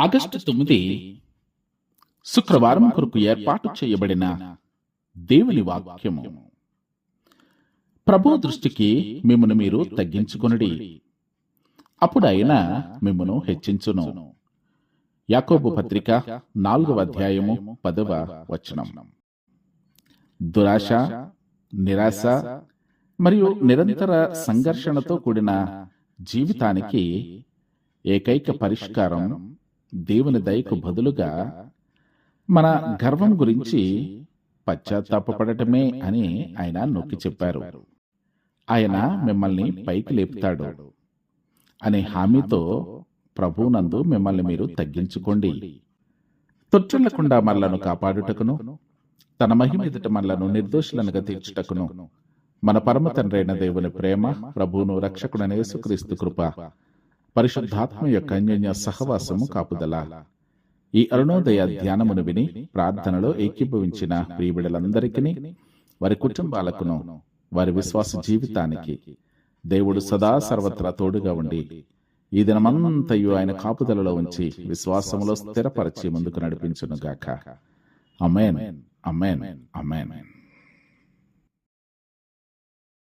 August తొమ్మిది శుక్రవారం కొరకు ఏర్పాటు చేయబడిన దేవుని వాక్యము. ప్రభు దృష్టికి మిమ్మను మీరు తగ్గించుకొనుడి. అప్పుడు ఆయన మిమ్మను హెచ్చించును. యాకోబు పత్రిక నాలుగవ అధ్యాయము పదవ వచనం. దురాశ నిరాశ మరియు నిరంతర సంఘర్షణతో కూడిన జీవితానికి ఏకైక పరిష్కారం దేవుని దయకు బదులుగా మన గర్వం గురించి పశ్చాత్తాపడటమే అని ఆయన నొక్కి చెప్పారు. ఆయన మిమ్మల్ని పైకి లేపుతాడు అనే హామీతో ప్రభువునందు మిమ్మల్ని మీరు తగ్గించుకోండి. తొట్టిల్లకుండా మనలను కాపాడుటకును తన మహిమ ఎదుట మనలను నిర్దోషులనుగా తీర్చుటకును. మన పరమ తండ్రైన దేవుని ప్రేమ ప్రభువును రక్షకుడనే యేసుక్రీస్తు కృప. పరిశుద్ధాత్మ యొక్క అన్యోన్య సహవాసము కాపుదల ఈ అరుణోదయ ధ్యానమును విని ప్రార్థనలో ఏకీభవించిన ప్రియబిడలందరికీ వారి కుటుంబాలకును వారి విశ్వాస జీవితానికి దేవుడు సదా సర్వత్రా తోడుగా ఉండి ఈ దినమంతయు ఆయన కాపుదలలో ఉంచి విశ్వాసములో స్థిరపరిచి ముందుకు నడిపించునుగాక అమేన్ అమేన్ అమేన్